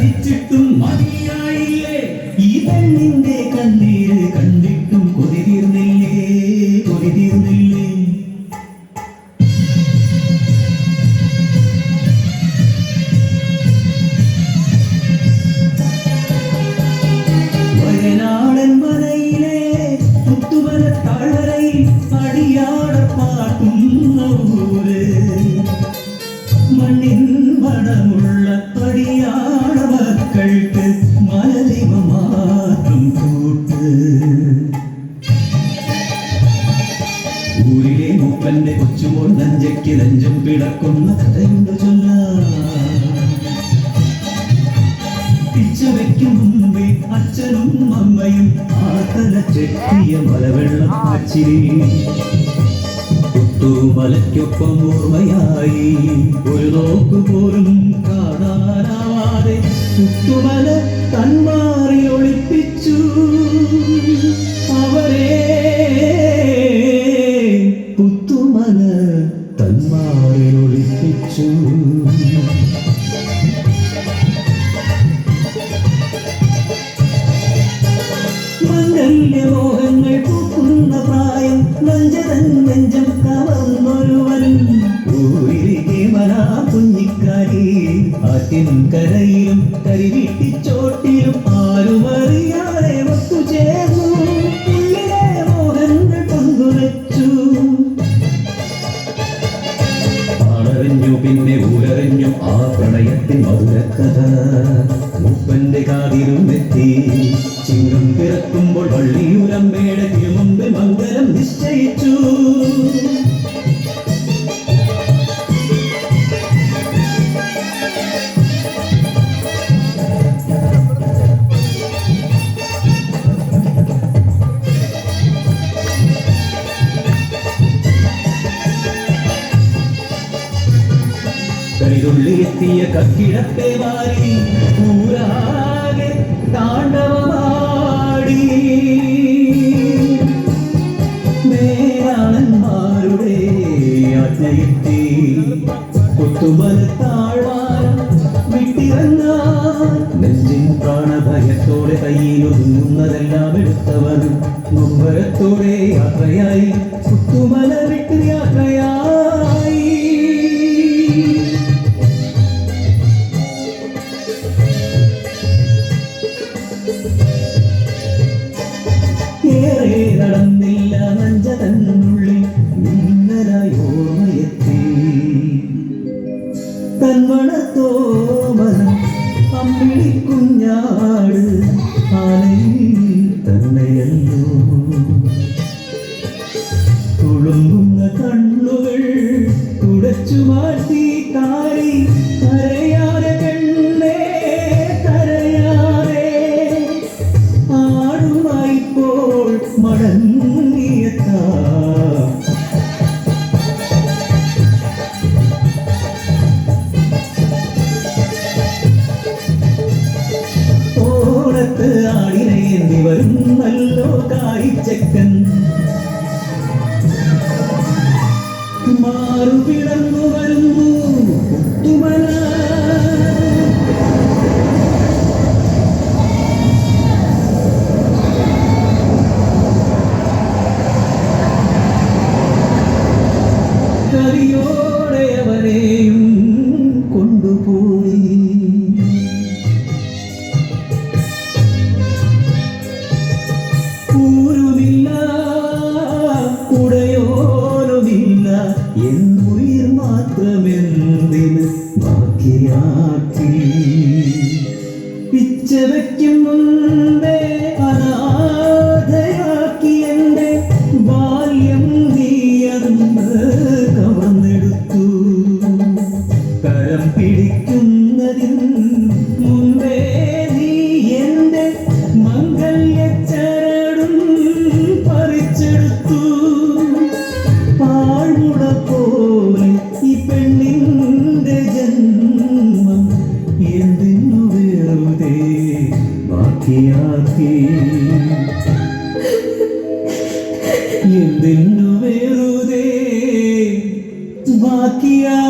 ചതിച്ചിട്ടും മതിയായില്ലേ ഊരിലെ മൂപ്പന്റെ കൊച്ചുമോൾ നഞ്ചയ്ക്ക് നെഞ്ചും പിടക്കുന്ന കഥയുണ്ട് ചൊല്ല തിരിച്ചവയ്ക്കും മുമ്പേ അച്ഛനും അമ്മയും ആത്തല ചെത്തിയ മലവെള്ളം അച്ചിരി മലയ്ക്കൊപ്പം ഓർമ്മയായി. ഒരു നോക്കു പോലും കാണാനാവാതെ. കുട്ടുമല കരയിലും കരിവിട്ടിച്ചോട്ടിലും ആരുമറിയാതെ ഒത്തുചേർന്നു ഉള്ളിലെ മോഹങ്ങൾ പങ്കുവച്ചു. ആളറിഞ്ഞു പിന്നെ ഊരറിഞ്ഞു ആ പ്രണയത്തിൻ മധുരക്കഥ. മുപ്പന്റെ കാതിലും എത്തി ചിങ്ങം പിറക്കുമ്പോൾ വള്ളിയൂരമ്മയുടെ തിരുമുമ്പിൽ മംഗലം നിശ്ചയിച്ചു. കരിതുള്ളി എത്തിയ കക്കിടത്തെ വാരി കൂരാകെ താണ്ഡവമാടി. മേലാളന്മാരുടെ ആജ്ഞയെത്തി കൊത്തുമല താഴ്വാരം വിട്ടിറങ്ങാൻ നെഞ്ചിൻ പ്രാണഭയത്തോടെ കയ്യിലൊതുങ്ങുന്നതെല്ലാം എടുത്തവർ മുമ്പരത്തോടെ യാത്രയായി കുത്തുമല വിട്ട് യാത്രയായി നഞ്ചതന്നുള്ളിൽ മിന്നലായി ഓർമ്മയെത്തി. തന്മണത്തോമന അമ്മിളി കുഞ്ഞാട് ആലയിൽ തന്നെയല്ലോ. തുളുമ്പുന്ന കണ്ണുകൾ തുടച്ചു മാറ്റി കാരി കരയാതെ കണ്ണേ കരയാതെ ആടുമായിപ്പോൾ മടങ്ങിയെത്താ കായിച്ചക്കൻ മാറുപിടന്നു പിച്ച വയ്ക്കും ബാക്കിയാക്കി എന്തിനു വെറുതെ ബാക്കിയാക്കി